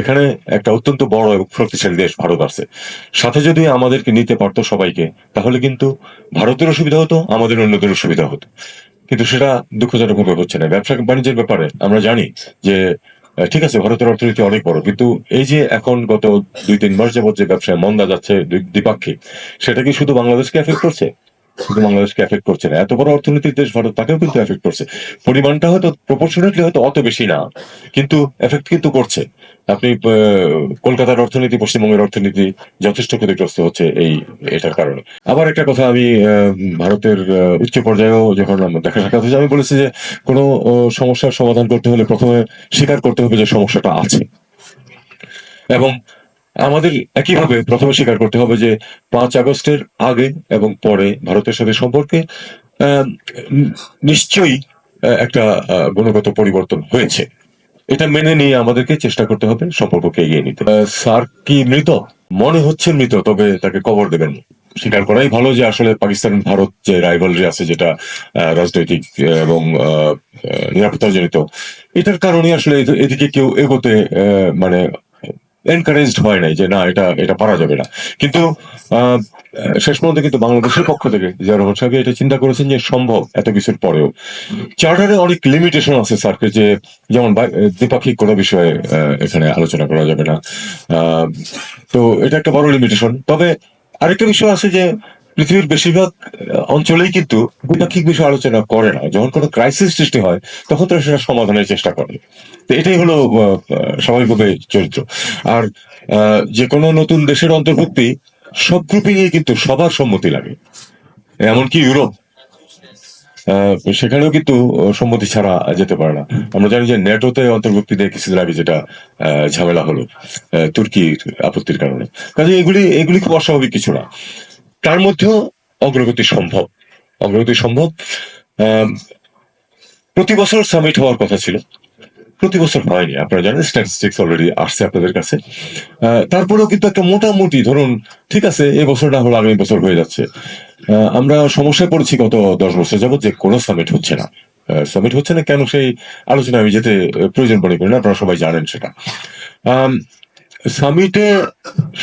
এখানে একটা অত্যন্ত বড় এবং শক্তিশালী দেশ ভারত আছে। সাথে যদি আমাদেরকে নিতে পারতো সবাইকে, তাহলে কিন্তু ভারতেরও সুবিধা হতো, আমাদের অন্যদেরও সুবিধা হতো। কিন্তু সেটা দুঃখজনক দুঃখজনকভাবে হচ্ছে না। ব্যবসা বাণিজ্যের ব্যাপারে আমরা জানি যে ঠিক আছে, ভারতের অর্থনীতি অনেক বড়, কিন্তু এই যে এখন গত দুই তিন মাস যাবত যে ব্যবসায় মন্দা যাচ্ছে দ্বিপাক্ষিক, সেটা কি শুধু বাংলাদেশকে এফেক্ট করছে? শুধু বাংলাদেশকে এফেক্ট করছে না। এত বড় অর্থনীতির দেশ ভারত, তাকেও কিন্তু এফেক্ট করছে। পরিমাণটা হয়তো প্রপোর্শনেটলি হয়তো অত বেশি না, কিন্তু এফেক্ট কিন্তু করছে। আপনি কলকাতার অর্থনীতি, পশ্চিমবঙ্গের অর্থনীতি যথেষ্ট ক্ষতিগ্রস্ত হচ্ছে এই, এটার কারণে। আবার একটা কথা আমি ভারতের উচ্চ পর্যায়েও যখন দেখা সাক্ষাৎ হয়েছে, আমি বলেছি যে কোনো সমস্যার সমাধান করতে হলে প্রথমে স্বীকার করতে হবে যে সমস্যাটা আছে। এবং আমাদের একইভাবে প্রথমে স্বীকার করতে হবে যে পাঁচ আগস্টের আগে এবং পরে ভারতের সাথে সম্পর্কে নিশ্চয়ই একটা গুণগত পরিবর্তন হয়েছে। এটা মেনে নিয়ে আমাদেরকে চেষ্টা করতে হবে, সম্পর্ককে এগিয়ে নিতে। স্যার কি মৃত? মনে হচ্ছে মৃত, তবে তাকে কবর দেবেন স্বীকার করাই ভালো যে আসলে পাকিস্তান, ভারত যে রাইভালরি আছে যেটা রাজনৈতিক এবং নিরাপত্তা জনিত এটার কারণে আসলে এদিকে কেউ এগোতে মানে এনকারেজড হয় নাই যে না, এটা এটা পারা যাবে না। কিন্তু শেষ পর্যন্ত কিন্তু বাংলাদেশের পক্ষ থেকে যারা রহমান সাহেব এটা চিন্তা করেছেন যে সম্ভব এত কিছুর পরেও। চার্টারে অনেক লিমিটেশন আছে, স্যারকে, যে যেমন দ্বিপাক্ষিক কোনো বিষয়ে এখানে আলোচনা করা যাবে না। তো এটা একটা বড় লিমিটেশন তবে আরেকটা বিষয় আছে যে পৃথিবীর বেশিরভাগ অঞ্চলেই কিন্তু দ্বিপাক্ষিক বিষয় আলোচনা করে না। যখন কোনো ক্রাইসিস সৃষ্টি হয়, তখন তারা সেটা সমাধানের চেষ্টা করে। তো এটাই হলো স্বাভাবিকভাবে চরিত্র। আর যে কোনো নতুন দেশের অন্তর্ভুক্তি সব গ্রুপিং এ কিন্তু সবার সম্মতি লাগে। এমনকি ইউরোপ। সেখানেও কিন্তু সম্মতি ছাড়া যেতে পারে না। আমরা জানি যে নেটোতে অন্তর্ভুক্তি কিছুদিন আগে যেটা ঝামেলা হলো তুর্কির আপত্তির কারণে। কাজে এগুলি এগুলি খুব অস্বাভাবিক কিছু না। তার মধ্যেও অগ্রগতি সম্ভব। অগ্রগতি সম্ভব। প্রতি বছর সামিট হওয়ার কথা ছিল। প্রতি বছর হয়নি আপনারা জানেন স্ট্যাটিস্টিক্স অলরেডি আসছে আপনাদের কাছে। তারপরেও কিন্তু একটা মোটামুটি, ধরুন, ঠিক আছে এই বছর না হলো আগামী বছর হয়ে যাচ্ছে। আমরা সমস্যায় পড়েছি গত দশ বছর যাবত যে কোনো সামিট হচ্ছে না। সামিট হচ্ছে না কেন সেই আলোচনা আমি যেতে প্রয়োজন মনে করি না, আপনারা সবাই জানেন সেটা। সামিটে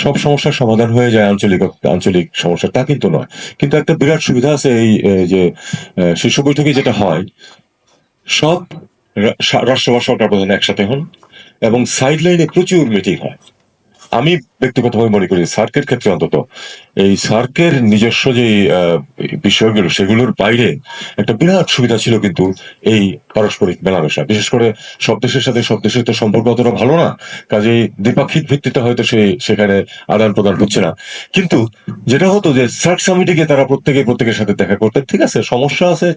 সব সমস্যার সমাধান হয়ে যায়, আঞ্চলিক আঞ্চলিক সমস্যা, তা কিন্তু নয়। কিন্তু একটা বিরাট সুবিধা আছে এই যে শীর্ষ বৈঠকে যেটা হয়, সব রা- সা- রাষ্ট্র বা সরকার প্রধান একসাথে হন এবং সাইডলাইনে প্রচুর মিটিং হয়। আমি ব্যক্তিগতভাবে মনে করি সার্কের ক্ষেত্রে অন্তত এই সার্কের নিজস্ব যে বিষয়গুলো, সেগুলোর বাইরে একটা বিরাট সুবিধা ছিল কিন্তু এই পারস্পরিক মেলামেশা। বিশেষ করে সব দেশের সাথে, সব দেশের তো সম্পর্ক অতটা ভালো না, কাজেই দ্বিপাক্ষিক ভিত্তিতে হয়তো সেই সেখানে আদান প্রদান হচ্ছে না। কিন্তু যেটা হতো যে সার্ক সামিটে গিয়ে তারা প্রত্যেকে প্রত্যেকের সাথে দেখা করতে, ঠিক আছে, সমস্যা আছে,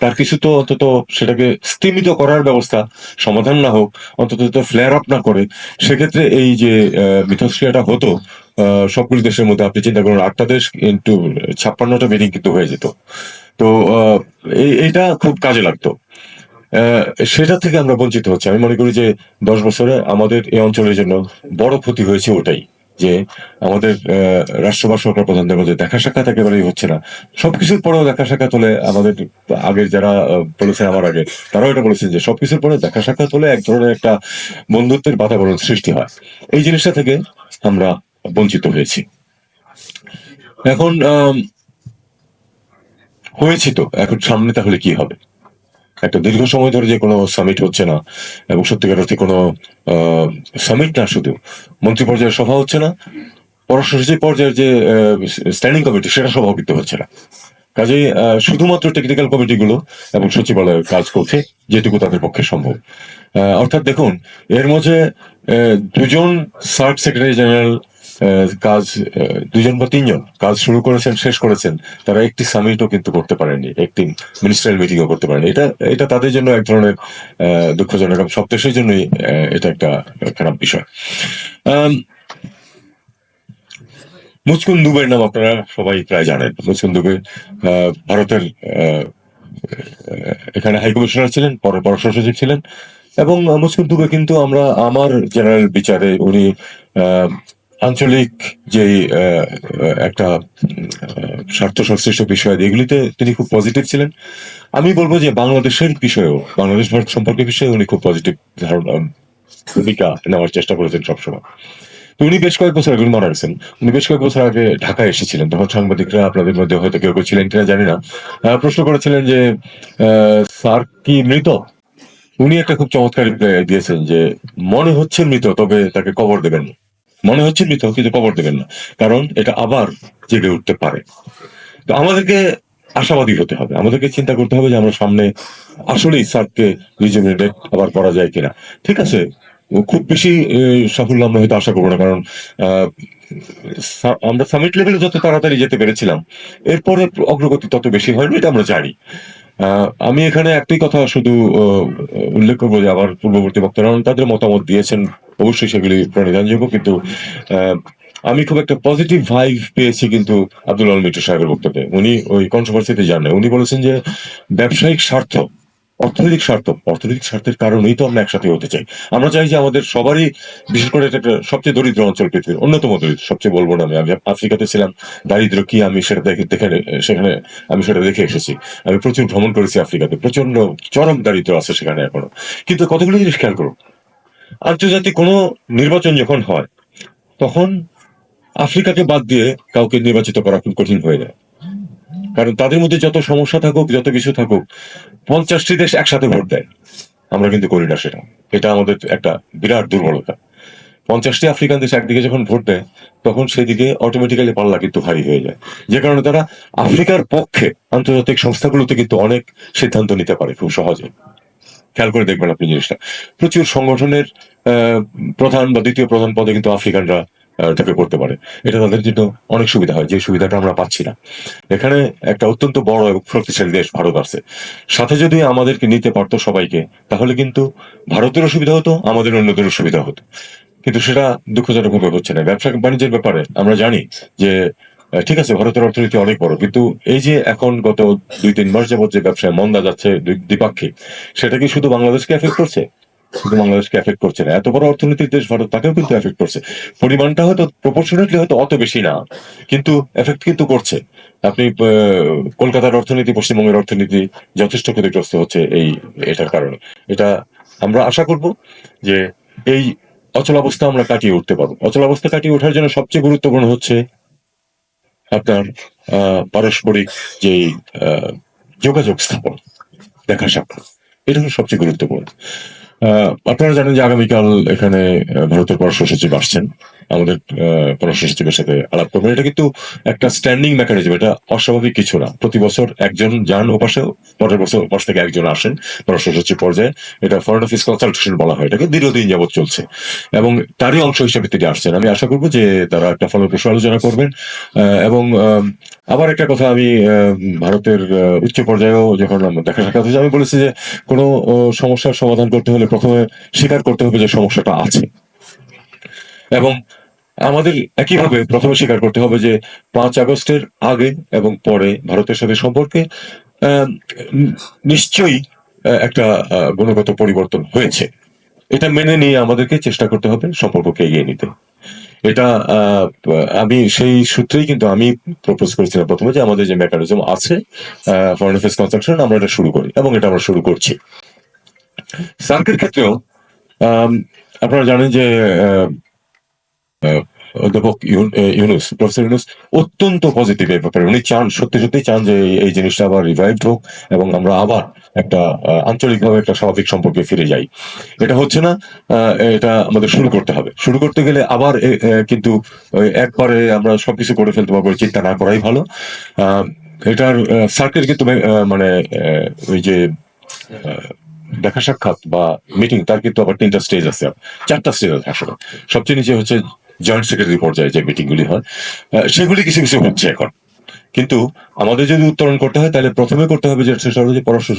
তার কিছু তো অন্তত সেটাকে স্তীমিত করার ব্যবস্থা, সমাধান না হোক, অন্তত ফ্লেয়ার আপ না করে, সেক্ষেত্রে এই যে মিথস্ক্রিয়াটা হতো সবগুলো দেশের মধ্যে আপনি চিন্তা করুন আটটা দেশ কিন্তু ছাপ্পান্নটা মিটিং কিন্তু হয়ে যেত। তো এইটা খুব কাজে লাগতো। সেটা থেকে আমরা বঞ্চিত হচ্ছি। আমি মনে করি যে দশ বছরে আমাদের এই অঞ্চলের জন্য বড় ক্ষতি হয়েছে ওটাই যে আমাদের আহ, রাষ্ট্র বা সরকার প্রধানদের মধ্যে দেখা সাক্ষাৎ একেবারেই হচ্ছে না। সবকিছুর পরেও দেখা সাক্ষাৎ হলে আমাদের আগের যারা বলেছেন আমার আগে তারাও এটা বলেছেন যে সবকিছুর পরে দেখা সাক্ষাৎ হলে এক ধরনের একটা বন্ধুত্বের বাতাবরণ সৃষ্টি হয়। এই জিনিসটা থেকে আমরা বঞ্চিত হয়েছি। এখন হয়েছি তো, এখন সামনে তাহলে কি হবে? একটা দীর্ঘ সময় ধরে যে কোনো সামিট হচ্ছে না, এবং সত্যিকার অর্থে কোনো সামিট না শুধু মন্ত্রী পর্যায়ের সভা হচ্ছে না পররাষ্ট্র সচিব পর্যায়ের যে স্ট্যান্ডিং কমিটি সেটা কিন্তু হচ্ছে না। কাজেই শুধুমাত্র টেকনিক্যাল কমিটিগুলো এবং সচিবালয় কাজ করছে, যেটুকু তাদের পক্ষে সম্ভব। অর্থাৎ দেখুন, এর মধ্যে দুজন সার্ক সেক্রেটারি জেনারেল কাজ দুজন বা তিনজন কাজ শুরু করেছেন, শেষ করেছেন, তারা একটি সামিটও কিন্তু করতে পারেনি একটি মিনিস্ট্রিয়াল মিটিংও করতে পারেনি এটা এটা তাদের জন্য এক ধরনের দুঃখজনক সব দেশের জন্যই এটা একটা খারাপ বিষয়। মুচকুন দুবের নাম আপনারা সবাই প্রায় জানেন। মুচকুন দুবে ভারতের এখানে হাই কমিশনার ছিলেন, পরে পররাষ্ট্র সচিব ছিলেন, এবং মুসকুন দুবে কিন্তু আমরা আমার জেনারেল বিচারে উনি আঞ্চলিক যে একটা স্বার্থ সংশ্লিষ্ট বিষয়, এগুলিতে তিনি খুব পজিটিভ ছিলেন। আমি বলব যে বাংলাদেশের বিষয়েও, বাংলাদেশ ভারত সম্পর্কে বিষয়ে উনি খুব পজিটিভ ধারণা ভূমিকা নেওয়ার চেষ্টা করেছেন সবসময়। তো উনি বেশ কয়েক বছর আগে মারা গেছেন। উনি বেশ কয়েক বছর আগে ঢাকায় এসেছিলেন। তখন সাংবাদিকরা আপনাদের মধ্যে হয়তো কেউ কেউ ছিলেন কিনা জানি না। প্রশ্ন করেছিলেন যে স্যার কি মৃত? উনি একটা খুব চমৎকার দিয়েছেন যে, মনে হচ্ছে মৃত, তবে তাকে কবর দেবেন না। মনে হচ্ছে মৃত কিন্তু কবর দেবেন না, কারণ এটা আবার জেগে উঠতে পারে। তো আমাদেরকে আশাবাদী হতে হবে। আমাদেরকে চিন্তা করতে হবে যে আমরা সামনে আসলেই স্যারকে রিজুমিনেট আবার করা যায় কিনা। ঠিক আছে? খুব বেশি সাফল্য আমরা হয়তো আশা করব না, কারণ আমরা সামিট লেভেলে যত তাড়াতাড়ি যেতে পেরেছিলাম এরপরে অগ্রগতি তত বেশি হয়নি, এটা আমরা জানি। আমি এখানে একটাই কথা শুধু উল্লেখ করব যে আমার পূর্ববর্তী বক্তারা তাদের মতামত দিয়েছেন অবশ্যই সেগুলি প্রণিধানযোগ্য কিন্তু আমি খুব একটা পজিটিভ ভাইভ পেয়েছি কিন্তু আব্দুল আল মিটু সাহেবের বক্তব্যে উনি ওই কন্ট্রোভার্সিতে জানে। উনি বলেছেন যে ব্যবসায়িক স্বার্থ অর্থনৈতিক স্বার্থ, অর্থনৈতিক স্বার্থের কারণেই তো আমরা একসাথে হতে চাই। আমরা চাই যে আমাদের সবারই, বিশেষ করে একটা সবচেয়ে দরিদ্র অঞ্চল পৃথিবীর, অন্যতম দরিদ্র, সবচেয়ে বলব না আমি আমি আফ্রিকাতে ছিলাম দারিদ্র কি আমি সেটা দেখে দেখে, সেখানে আমি সেটা দেখে এসেছি। আমি প্রচুর ভ্রমণ করেছি আফ্রিকাতে প্রচণ্ড চরম দারিদ্র আছে সেখানে এখনও। কিন্তু কতগুলো জিনিস খেয়াল করুন, আন্তর্জাতিক কোনো নির্বাচন যখন হয়, তখন আফ্রিকাকে বাদ দিয়ে কাউকে নির্বাচিত করা খুব কঠিন হয়ে যায়। কারণ তাদের মধ্যে যত সমস্যা থাকুক, যত কিছু থাকুক, পঞ্চাশটি দেশ একসাথে ভোট দেয়। আমরা কিন্তু করি না সেটা। এটা আমাদের একটা বিরাট দুর্বলতা। পঞ্চাশটি আফ্রিকান দেশ একদিকে যখন ভোট দেয়, তখন সেদিকে অটোমেটিক্যালি পাল্লা কিন্তু ভারী হয়ে যায়। যে কারণে তারা আফ্রিকার পক্ষে আন্তর্জাতিক সংস্থাগুলোতে কিন্তু অনেক সিদ্ধান্ত নিতে পারে খুব সহজে। খেয়াল করে দেখবেন আপনি জিনিসটা। প্রচুর সংগঠনের প্রধান বা দ্বিতীয় প্রধান পদে কিন্তু আফ্রিকানরা ঢুকে পড়তে পারে। এটা তাদের জন্য অনেক সুবিধা হয়, যে সুবিধাটা আমরা পাচ্ছি না। এখানে একটা অত্যন্ত বড় এবং শক্তিশালী দেশ ভারত আছে। সাথে যদি আমাদেরকে নিতে পারতো সবাইকে, তাহলে কিন্তু ভারতেরও সুবিধা হতো, আমাদের অন্যদেরও সুবিধা হতো। কিন্তু সেটা দুঃখজনক ভাবে হচ্ছে না। ব্যবসা বাণিজ্যের ব্যাপারে আমরা জানি যে ঠিক আছে, ভারতের অর্থনীতি অনেক বড়, কিন্তু এই যে এখন গত দুই তিন মাস যাবত যে ব্যবসায় মন্দা যাচ্ছে দ্বিপাক্ষিক, সেটা কি শুধু বাংলাদেশকে এফেক্ট করছে? শুধু বাংলাদেশকে এফেক্ট করছে না। এত বড় অর্থনীতির দেশ ভারত, তাকেও কিন্তু এফেক্ট করছে। পরিমাণটা হয়তো প্রপোর্শনেটলি হয়তো অত বেশি না, কিন্তু এফেক্ট কিন্তু করছে। আপনি কলকাতার অর্থনীতি, পশ্চিমবঙ্গের অর্থনীতি যথেষ্ট ক্ষতিগ্রস্ত হচ্ছে এই, এটার কারণে। এটা আমরা আশা করব যে এই অচলাবস্থা আমরা কাটিয়ে উঠতে পারব। অচলাবস্থা কাটিয়ে ওঠার জন্য সবচেয়ে গুরুত্বপূর্ণ হচ্ছে আপনার পারস্পরিক যে যোগাযোগ স্থাপন, দেখা সাক্ষাৎ। এটা হলো সবচেয়ে গুরুত্বপূর্ণ। আপনারা জানেন যে আগামীকাল এখানে ভারতের পররাষ্ট্র সচিব আসছেন। আমাদের সচিবের সাথে আলাপ করবেন এটা কিন্তু একটা স্ট্যান্ডিং মেকানিজম এটা অস্বাভাবিক কিছু না। প্রতি বছর একজন যান ওপাশে পরের বছর ওপাশ থেকে একজন আসেন পররাষ্ট্র সচিব পর্যায়ে। এটা ফরেন অফিস কনসালটেশন বলা হয়, এটাকে দীর্ঘদিন যাবত চলছে। এবং তারই অংশ হিসেবে তিনি আসছেন। আমি আশা করব যে তারা একটা ফলপ্রসূ আলোচনা করবেন। এবং আবার একটা কথা আমি ভারতের উচ্চ পর্যায়েও যখন দেখা সাক্ষাৎ হয়েছে, আমি বলেছি যে কোনো সমস্যার সমাধান করতে হলে প্রথমে স্বীকার করতে হবে যে সমস্যাটা আছে। এবং আমাদের একইভাবে প্রথমে স্বীকার করতে হবে যে পাঁচ আগস্টের আগে এবং পরে ভারতের সাথে সম্পর্কে নিশ্চয়ই একটা গুণগত পরিবর্তন হয়েছে। এটা মেনে নিয়ে আমাদেরকে চেষ্টা করতে হবে সম্পর্ককে এগিয়ে নিতে। এটা আহ, আমি সেই সূত্রেই কিন্তু আমি প্রপোজ করেছিলাম প্রথমে যে আমাদের যে মেকানিজম আছে ফরেন অ্যাফেয়ার্স কনসালটেশন আমরা এটা শুরু করি এবং এটা আমরা শুরু করছি। সার্কের ক্ষেত্রেও আপনারা জানেন যে অধ্যাপক ইউনুস, প্রফেসর ইউনুস, অত্যন্ত পজিটিভ এই ব্যাপারে। উনি চান, সত্যি সত্যি চান যে এই- জিনিসটা আবার রিভাইভড হোক এবং আমরা আবার একটা আঞ্চলিকভাবে একটা স্বাভাবিক সম্পর্কে ফিরে যাই। এটা হচ্ছে না এটা আমাদের শুরু করতে হবে। শুরু করতে গেলে আবার কিন্তু একবারে আমরা সবকিছু করে ফেলতে পারব চিন্তা না করাই ভালো। এটার সার্কেল কিন্তু মানে ওই যে দেখা সাক্ষাৎ বা মিটিং তার কিন্তু আবার তিনটা স্টেজ আছে। চারটা স্টেজ আছে আসলে। সবচেয়ে নিচে হচ্ছে জয়েন্ট সেক্রেটারি পর্যায়ে যে মিটিংগুলি হয় সেগুলি কিছু কিছু হচ্ছে এখন। কিন্তু আমাদের যদি উত্তরণ করতে হয়, তাহলে প্রথমে করতে হবে যে সেটা হলো যে পররাষ্ট্র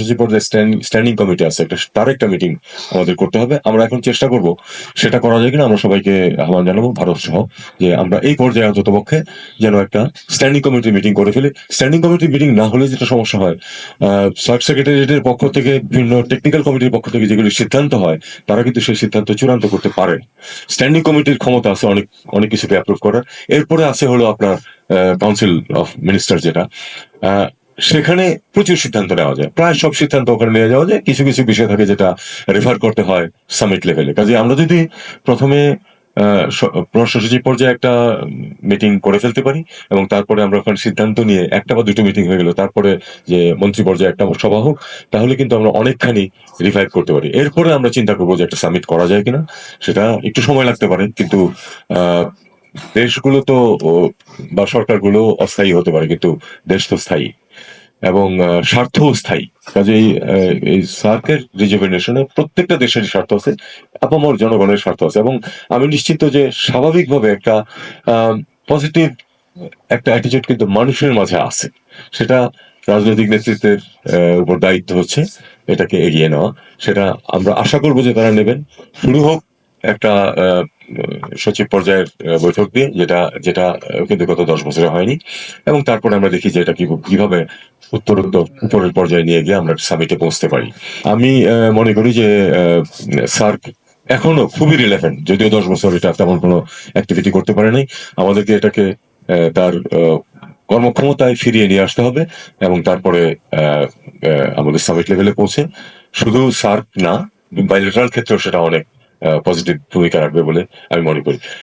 স্ট্যান্ডিং কমিটি আছে, একটা তার একটা মিটিং আমাদের করতে হবে। আমরা এখন চেষ্টা করব, সেটা করা যায় কিনা, আমরা সবাইকে আহ্বান জানাব, ভারত সহ, যে আমরা এই পর্যায়ে অন্তত যেন একটা স্ট্যান্ডিং কমিটি মিটিং করে ফেলি। স্ট্যান্ডিং কমিটি মিটিং না হলে যেটা সমস্যা হয় সাব সেক্রেটারিয়েটের পক্ষ থেকে, বিভিন্ন টেকনিক্যাল কমিটির পক্ষ থেকে যেগুলি সিদ্ধান্ত হয়, তারা কিন্তু সেই সিদ্ধান্ত চূড়ান্ত করতে পারে। স্ট্যান্ডিং কমিটির ক্ষমতা আছে অনেক অনেক কিছুকে অ্যাপ্রুভ করার। এরপরে আছে হলো আপনার কাউন্সিল অফ মিনিস্টার যেটা। সেখানে প্রচুর সিদ্ধান্ত নেওয়া যায়। প্রায় সব সিদ্ধান্ত ওখানে নিয়ে যাওয়া যায়। কিছু কিছু বিষয় থাকে যেটা রেফার করতে হয় সামিট লেভেলে কাজে আমরা যদি প্রথমে স- সচিব পর্যায়ে একটা মিটিং করে ফেলতে পারি এবং তারপরে আমরা ওখানে সিদ্ধান্ত নিয়ে একটা বা দুটো মিটিং হয়ে গেল তারপরে যে মন্ত্রী পর্যায়ে একটা সভা হোক তাহলে কিন্তু আমরা অনেকখানি রিভাইভ করতে পারি। এরপরে আমরা চিন্তা করব যে একটা সামিট করা যায় কিনা। সেটা একটু সময় লাগতে পারে কিন্তু আহ, দেশগুলো তো বা সরকারগুলো অস্থায়ী হতে পারে কিন্তু দেশ তো স্থায়ী এবং আহ, স্বার্থও স্থায়ী। কাজেই এই সার্কের রিজুভেনেশনে প্রত্যেকটা দেশের স্বার্থ আছে আপামর জনগণের স্বার্থ আছে এবং আমি নিশ্চিত যে স্বাভাবিকভাবে একটা পজিটিভ একটা অ্যাটিটিউড কিন্তু মানুষের মাঝে আছে। সেটা রাজনৈতিক নেতৃত্বের উপর দায়িত্ব হচ্ছে এটাকে এগিয়ে নেওয়া। সেটা আমরা আশা করব যে তারা নেবেন। শুরু হোক একটা সচিব পর্যায়ের বৈঠক দিয়ে যেটা যেটা কিন্তু গত দশ বছরে হয়নি। এবং তারপরে আমরা দেখি যে এটা কি- কীভাবে উত্তরোত্তর উপরের পর্যায়ে নিয়ে গিয়ে আমরা সামিটে পৌঁছতে পারি। আমি মনে করি যে সার্ক এখনও খুবই রিলেভেন্ট যদিও দশ বছর এটা তেমন কোনো অ্যাক্টিভিটি করতে পারে নাই। আমাদেরকে এটাকে তার কর্মক্ষমতায় ফিরিয়ে নিয়ে আসতে হবে এবং তারপরে আমাদের সামিট লেভেলে পৌঁছে। শুধু সার্ক না বাইলেটারাল ক্ষেত্রেও সেটা অনেক পজিটিভ ভূমিকা রাখবে বলে আমি মনে করি।